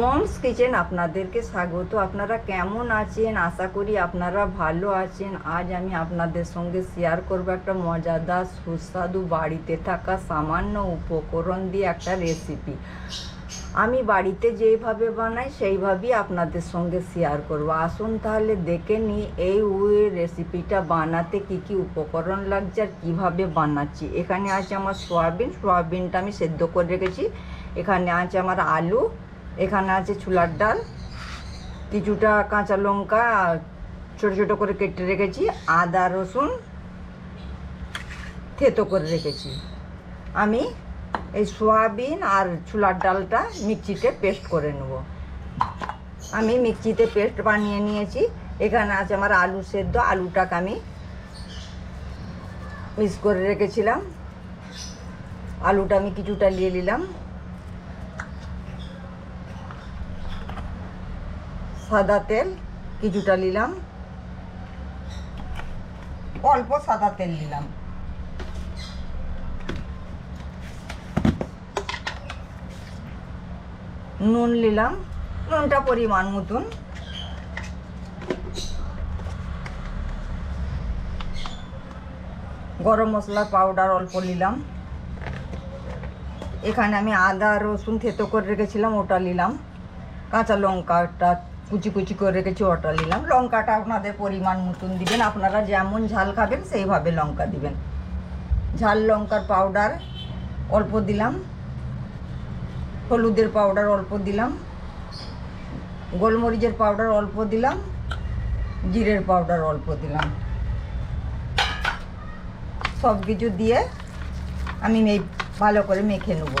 Moms kitchen, আপনাদেরকে স্বাগত। আপনারা কেমন আছেন? আশা করি আপনারা ভালো আছেন। আজ আমি আপনাদের সঙ্গে শেয়ার করব একটা মজাদার, সুস্বাদু, বাড়িতে থাকা সামান্য উপকরণ দিয়ে একটা রেসিপি আমি বাড়িতে যেইভাবে বানাই, সেইভাবেই আপনাদের সঙ্গে শেয়ার করব। আসুন তাহলে দেখে নিই, এই ওই রেসিপিটা বানাতে কি কি উপকরণ লাগছে আর কীভাবে বানাচ্ছি। এখানে আছে আমার সয়াবিন। সয়াবিনটা আমি সেদ্ধ করে রেখেছি। এখানে আছে আমার আলু এখানে আছে ছোলার ডাল, কিছুটা কাঁচা লঙ্কা, ছোটো ছোটো করে কেটে রেখেছি, আদা, রসুন থেতো করে রেখেছি। আমি এই সোয়াবিন আর ছোলার ডালটা মিক্সিতে পেস্ট করে নেব। আমি মিক্সিতে পেস্ট বানিয়ে নিয়েছি। এখানে আছে আমার আলু সেদ্ধ, আলুটাকে আমি মিক্স করে রেখেছিলাম। আলুটা আমি কিছুটা নিয়ে নিলাম। সাদা তেল, কিছুটা নিলাম। অল্প সাদা তেল নিলাম। নুন নিলাম। নুনটা পরিমাণ মতন। গরম মশলা পাউডার অল্প নিলাম। এখানে আমি আদা রসুন থেতো করে রেখেছিলাম, ওটা নিলাম। কাঁচা লঙ্কাটা কুচি কুচি করে রেখেছি ওটা নিলাম। লঙ্কাটা আপনাদের পরিমাণ মতন দিবেন। আপনারা যেমন ঝাল খাবেন, সেইভাবে লঙ্কা দিবেন। ঝাল লঙ্কার পাউডার অল্প দিলাম। হলুদের পাউডার অল্প দিলাম। গোলমরিচের পাউডার অল্প দিলাম। জিরের পাউডার অল্প দিলাম। সব কিছু দিয়ে আমি ভালো করে মেখে নেব।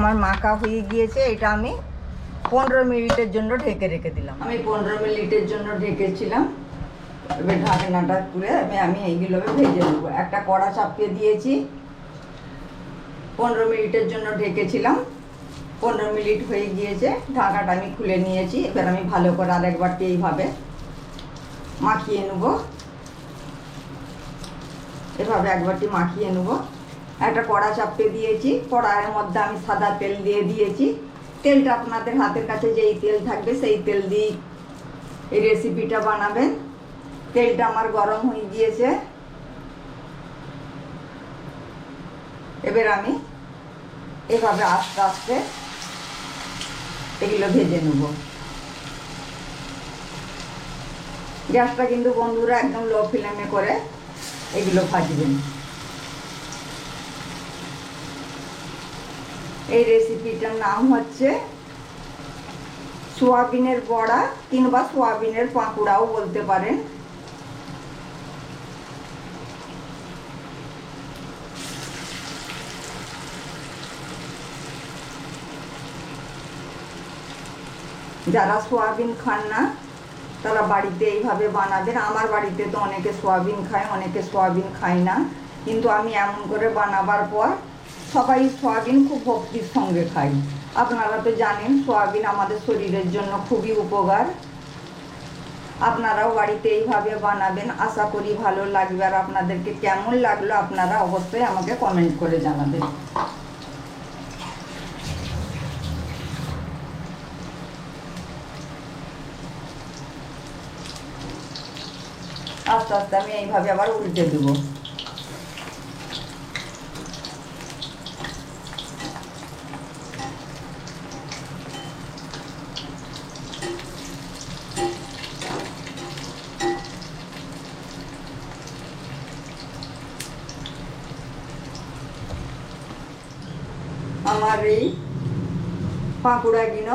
আমার মাখা হয়ে গিয়েছে, এটা আমি পনেরো মিনিটের জন্য ঢেকে রেখে দিলাম। আমি পনেরো মিনিটের জন্য ঢেকেছিলাম। এবার ঢাকনাটা তুলে আমি আমি এইগুলোকে ভেজে নেব। একটা কড়া চাপিয়ে দিয়েছি। পনেরো মিনিটের জন্য ঢেকেছিলাম। পনেরো মিনিট হয়ে গিয়েছে, ঢাকাটা আমি খুলে নিয়েছি। এবার আমি ভালো করে আরেকবারটি এইভাবে মাখিয়ে নেব। এভাবে একবারটি মাখিয়ে নেব। একটা কড়া চাপিয়ে দিয়েছি। কড়াইয়ের মধ্যে আমি সাদা তেল দিয়ে দিয়েছি। তেলটা আপনাদের হাতের কাছে যেই তেল থাকবে সেই তেল দিয়ে এই রেসিপিটা বানাবেন। তেলটা আমার গরম হয়ে গিয়েছে। এবার আমি এভাবে আস্তে আস্তে এগুলো ভেজে নেব। গ্যাসটা কিন্তু বন্ধুরা একদম লো ফ্লেমে করে এগুলো ভাজবেন। এই রেসিপিটার নাম হচ্ছে সোয়াবিনের বড়া কিংবা সোয়াবিনের পাঁকুড়াও বলতে পারেন। যারা সোয়াবিন খান না, তারা বাড়িতে এইভাবে বানাবেন। আমার বাড়িতে তো অনেকে সোয়াবিন খায়, অনেকে সোয়াবিন খায় না। কিন্তু আমি এমন করে বানাবার পর সবাই সোয়াবিন খুব ভক্তির সঙ্গে খাই আপনারা তো জানেন, সোয়াবিন আমাদের শরীরের জন্য খুবই উপকার। আপনারাও বাড়িতে এইভাবে বানাবেন, আশা করি ভালো লাগবে। আর আপনাদেরকে কেমন লাগল আপনারা অবশ্যই আমাকে কমেন্ট করে জানাবেন। আস্তে আস্তে আমি এইভাবে আবার উল্টে দেবো। আমার এই পাঁকুড়াগুলো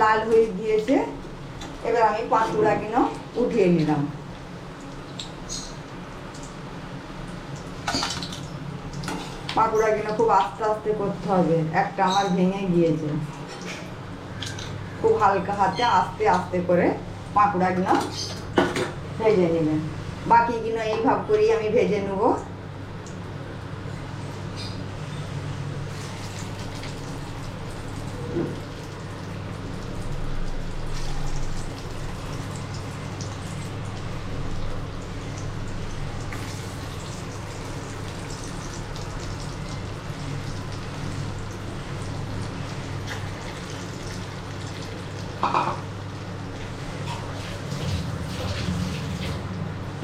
লাল হয়ে গিয়েছে। এবার আমি পাঁকুড়াগুলো উঠিয়ে নিলাম। পাঁকুড়াগুলো খুব আস্তে আস্তে করতে হবে। একটা আমার ভেঙে গিয়েছে। খুব হালকা হাতে আস্তে আস্তে করে পাঁকুড়াগুলো ভেজে নেবেন বাকিগুলো এইভাবে করেই আমি ভেজে নেব।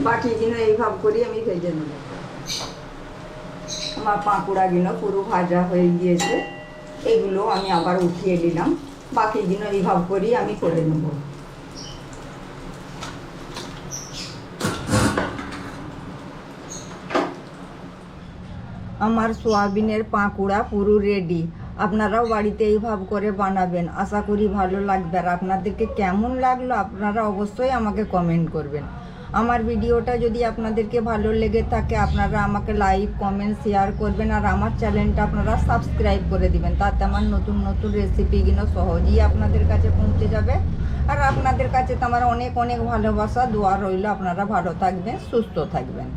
বাকিগুলো এইভাবে করি আমি ভেজে নেব আমার পাঁকুড়াগুলো পুরো ভাজা হয়ে গিয়েছে। এগুলো আমি আবার উঠিয়ে নিলাম বাকিগুলো এইভাবে করি আমি করে নেব। আমার সোয়াবিনের পাঁকুড়া পুরো রেডি আপনারাও বাড়িতে এইভাবে করে বানাবেন। আশা করি ভালো লাগবে। আর আপনাদেরকে কেমন লাগল আপনারা অবশ্যই আমাকে কমেন্ট করবেন। আমার ভিডিওটা যদি আপনাদেরকে ভালো লেগে থাকে, আপনারা আমাকে লাইক, কমেন্ট, শেয়ার করবেন আর আমার চ্যানেলটা আপনারা সাবস্ক্রাইব করে দিবেন। তাতে আমার নতুন নতুন রেসিপিগুলো সহজেই আপনাদের কাছে পৌঁছে যাবে। আর আপনাদের কাছে তো আমার অনেক অনেক ভালোবাসা, দোয়া রইল। আপনারা ভালো থাকবেন, সুস্থ থাকবেন।